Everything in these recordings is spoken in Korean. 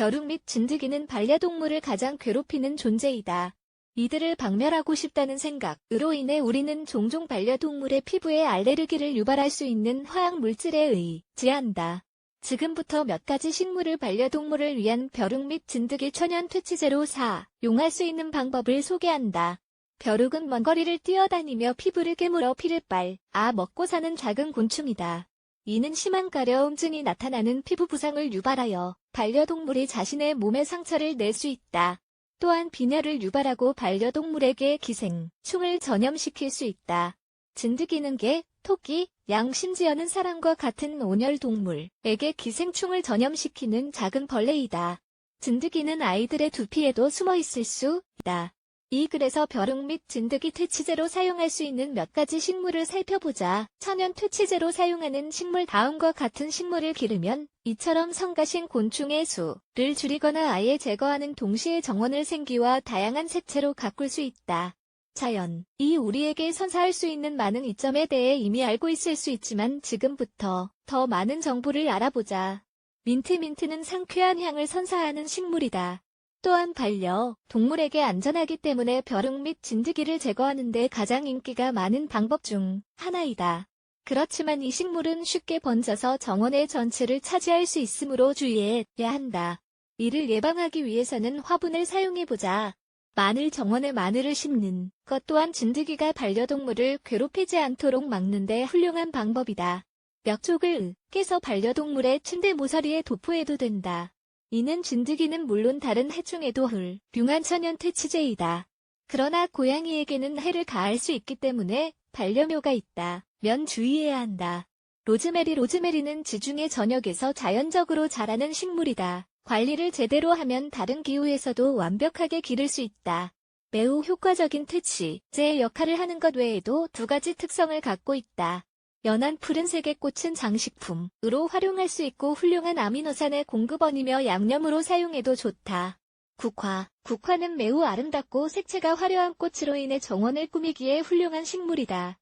벼룩 및 진드기는 반려동물을 가장 괴롭히는 존재이다. 이들을 박멸하고 싶다는 생각으로 인해 우리는 종종 반려동물의 피부에 알레르기를 유발할 수 있는 화학 물질에 의지한다. 지금부터 몇 가지 식물을 반려동물을 위한 벼룩 및 진드기 천연 퇴치제로 사 용할 수 있는 방법을 소개한다. 벼룩은 먼 거리를 뛰어다니며 피부를 깨물어 피를 빨아 먹고 사는 작은 곤충이다. 이는 심한 가려움증이 나타나는 피부 부상을 유발하여 반려동물이 자신의 몸에 상처를 낼 수 있다. 또한 빈혈을 유발하고 반려동물에게 기생 충을 전염시킬 수 있다. 진드기는 개, 토끼, 양 심지어는 사람과 같은 온열 동물에게 기생충을 전염시키는 작은 벌레이다. 진드기는 아이들의 두피에도 숨어 있을 수 있다. 이 글에서 벼룩 및 진드기 퇴치제로 사용할 수 있는 몇 가지 식물을 살펴보자. 천연 퇴치제로 사용하는 식물 다음과 같은 식물을 기르면 이처럼 성가신 곤충의 수를 줄이거나 아예 제거하는 동시에 정원을 생기와 다양한 색채로 가꿀 수 있다. 자연, 이 우리에게 선사할 수 있는 많은 이점에 대해 이미 알고 있을 수 있지만 지금부터 더 많은 정보를 알아보자. 민트민트는 상쾌한 향을 선사하는 식물이다. 또한 반려, 동물에게 안전하기 때문에 벼룩 및 진드기를 제거하는 데 가장 인기가 많은 방법 중 하나이다. 그렇지만 이 식물은 쉽게 번져서 정원의 전체를 차지할 수 있으므로 주의해야 한다. 이를 예방하기 위해서는 화분을 사용해보자. 마늘 정원에 마늘을 심는 것 또한 진드기가 반려동물을 괴롭히지 않도록 막는 데 훌륭한 방법이다. 멱쪽을 깨서 반려동물의 침대 모서리에 도포해도 된다. 이는 진드기는 물론 다른 해충에도 훌륭한 천연 퇴치제이다. 그러나 고양이에게는 해를 가할 수 있기 때문에 반려묘가 있다. 면 주의해야 한다. 로즈메리 로즈메리는 지중해 전역에서 자연적으로 자라는 식물이다. 관리를 제대로 하면 다른 기후에서도 완벽하게 기를 수 있다. 매우 효과적인 퇴치제의 역할을 하는 것 외에도 두 가지 특성을 갖고 있다. 연한 푸른색의 꽃은 장식품으로 활용할 수 있고 훌륭한 아미노산의 공급원이며 양념으로 사용해도 좋다. 국화. 국화는 매우 아름답고 색채가 화려한 꽃으로 인해 정원을 꾸미기에 훌륭한 식물이다.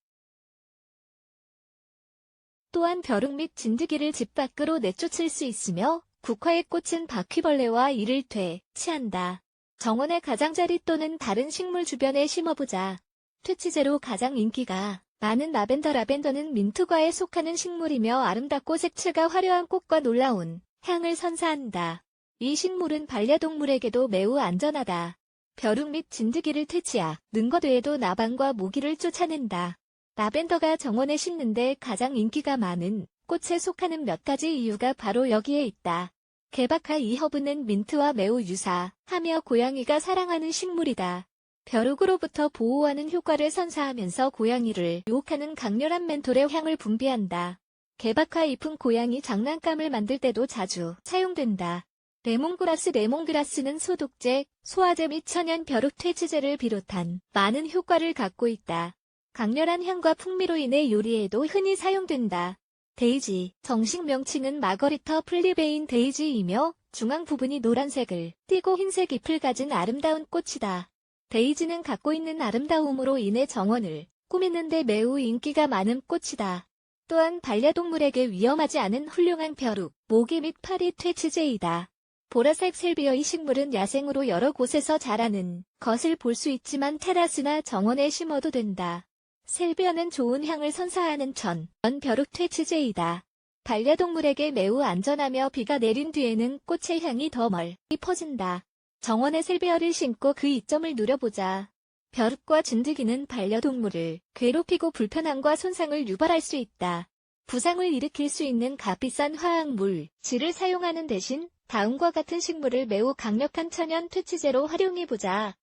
또한 벼룩 및 진드기를 집 밖으로 내쫓을 수 있으며 국화의 꽃은 바퀴벌레와 이를 퇴치한다. 정원의 가장자리 또는 다른 식물 주변에 심어보자. 퇴치제로 가장 인기가 많은 라벤더 라벤더는 민트과에 속하는 식물이며 아름답고 색채가 화려한 꽃과 놀라운 향을 선사한다. 이 식물은 반려동물에게도 매우 안전하다. 벼룩 및 진드기를 퇴치하 는 것 외에도 나방과 모기를 쫓아낸다. 라벤더가 정원에 심는데 가장 인기가 많은 꽃에 속하는 몇 가지 이유가 바로 여기에 있다. 개박하 이 허브는 민트와 매우 유사하며 고양이가 사랑하는 식물이다. 벼룩으로부터 보호하는 효과를 선사하면서 고양이를 유혹하는 강렬한 멘톨의 향을 분비한다. 개박하 잎은 고양이 장난감을 만들 때도 자주 사용된다. 레몬그라스 레몬그라스는 소독제, 소화제 및 천연 벼룩 퇴치제를 비롯한 많은 효과를 갖고 있다. 강렬한 향과 풍미로 인해 요리에도 흔히 사용된다. 데이지, 정식 명칭은 마거리터 플리베인 데이지이며 중앙 부분이 노란색을 띠고 흰색 잎을 가진 아름다운 꽃이다. 데이지는 갖고 있는 아름다움으로 인해 정원을 꾸미는데 매우 인기가 많은 꽃이다. 또한 반려동물에게 위험하지 않은 훌륭한 벼룩, 모기 및 파리 퇴치제이다. 보라색 셀비어의 식물은 야생으로 여러 곳에서 자라는 것을 볼 수 있지만 테라스나 정원에 심어도 된다. 셀비어는 좋은 향을 선사하는 천, 연 벼룩 퇴치제이다. 반려동물에게 매우 안전하며 비가 내린 뒤에는 꽃의 향이 더 멀리 퍼진다. 정원에 셀비어를 심고 그 이점을 누려보자. 벼룩과 진드기는 반려동물을 괴롭히고 불편함과 손상을 유발할 수 있다. 부상을 일으킬 수 있는 값비싼 화학물, 질을 사용하는 대신 다음과 같은 식물을 매우 강력한 천연 퇴치제로 활용해보자.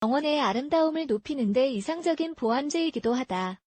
정원의 아름다움을 높이는데 이상적인 보완제이기도 하다.